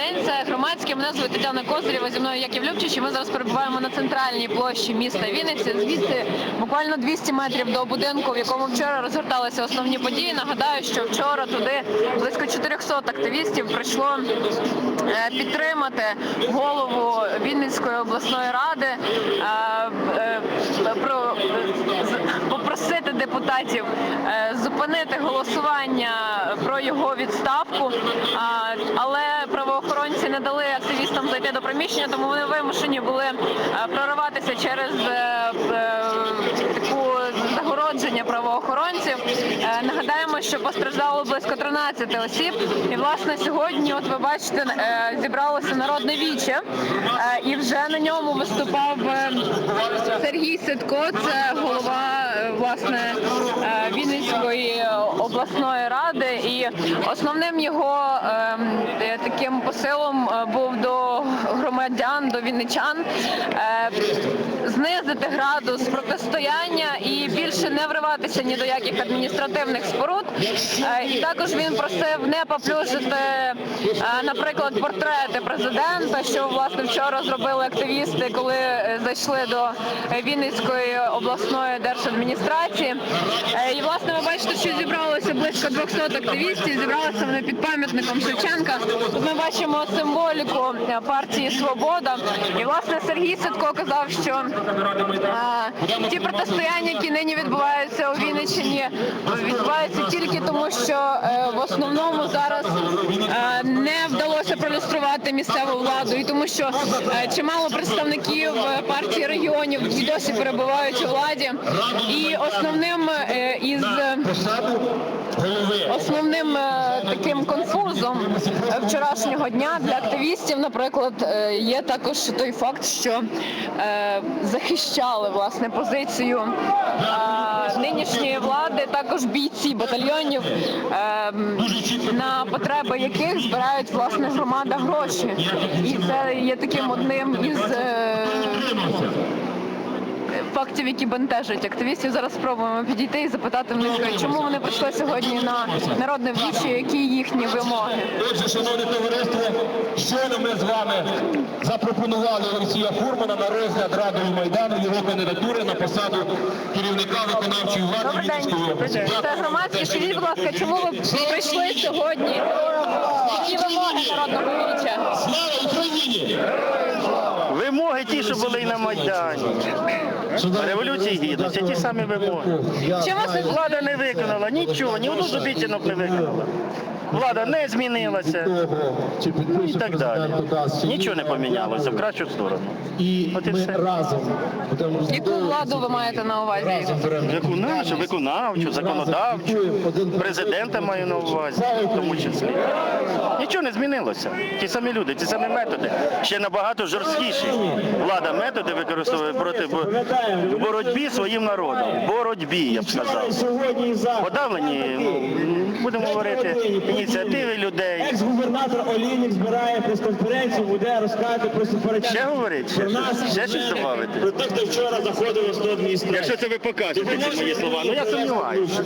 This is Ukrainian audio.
день. Це громадське. Мене звуть Тетяна Козирєва, зі мною Яків Любчич. І ми зараз перебуваємо на центральній площі міста Вінниці. Звідси буквально 200 метрів до будинку, в якому вчора розгорталися основні події. Нагадаю, що вчора туди близько 400 активістів прийшло е, підтримати голову Вінницької обласної ради, е, е, про попросити депутатів зупинити голосування про його відставку. Правоохоронці не дали активістам зайти до приміщення, тому вони вимушені були е, прориватися через е, е, таку загородження правоохоронців. Нагадаємо, що постраждало близько 13 осіб. І власне сьогодні, от ви бачите, зібралося народне віче, і вже на ньому виступав Сергій Ситко, це голова власне е, Вінницької обласної ради. І основним його ем, е, таким посилом е, був до громадян, до вінничан е, знизити градус протистояння і більше не вриватися ні до яких адміністративних споруд. Е, І також він просив не поплюжити, е, наприклад, портрети президента, що власне вчора зробили активісти, коли зайшли до Вінницької обласної держадміністрації. І власне ви бачите, що зібралося близько 200 активістів. Зібралися вони під пам'ятником Шевченка. Тут ми бачимо символіку е, партії Свобода. І власне Сергій Ситко казав, що е, ті протистояння, які нині відбуваються у Вінниччині, відбуваються тільки тому, що е, в основному зараз е, не вдалося проілюструвати місцеву владу, і тому що е, чимало представників е, партії регіонів і досі перебувають у владі. І основним е, із Основним е, таким конфузом вчорашнього дня для активістів, наприклад, е, є також той факт, що е, захищали власне позицію е, нинішньої влади, також бійці батальйонів, е, на потреби яких збирають власне громада гроші, і це є таким одним із. Е, Фактів, які бентежать активістів, зараз спробуємо підійти і запитати в них, чому вони прийшли сьогодні на народне віче, які їхні вимоги. Отже, шановне товариство, щойно ми з вами запропонували Олексія Фурмана на розгляд Радою Майдану його кандидатури на посаду керівника виконавчої влади Добрий день. Вінницької. Це громадське. Скажіть, будь ласка, чому ви прийшли сьогодні? Які вимоги народного віча? Слава Україні! Вимоги ті, що були і на Майдані. Революції гідності, ті самі вимоги. Влада не виконала нічого, ні одну з обіцянок не виконала. Влада не змінилася ну і так далі. Нічого не помінялося в кращу сторону. І От і все. разом яку владу ви маєте на увазі? Яку нашу, виконавчу, законодавчу, президента маю на увазі, в тому числі. Нічого не змінилося. Ті самі люди, ті самі методи. Ще набагато жорсткіші. Влада методи використовує проти в боротьбі своїм народом. Боротьбі, я б сказав. Подавлені, ну, будемо говорити, ініціативи людей. Екс-губернатор Олійник збирає прес-конференцію, буде розказати про суперечки. Ще говорить? Про нас, Ще щось добавити? Про те, хто вчора заходив до адміністрації. Якщо це ви покажете ці мої слова, ну я сумніваюся.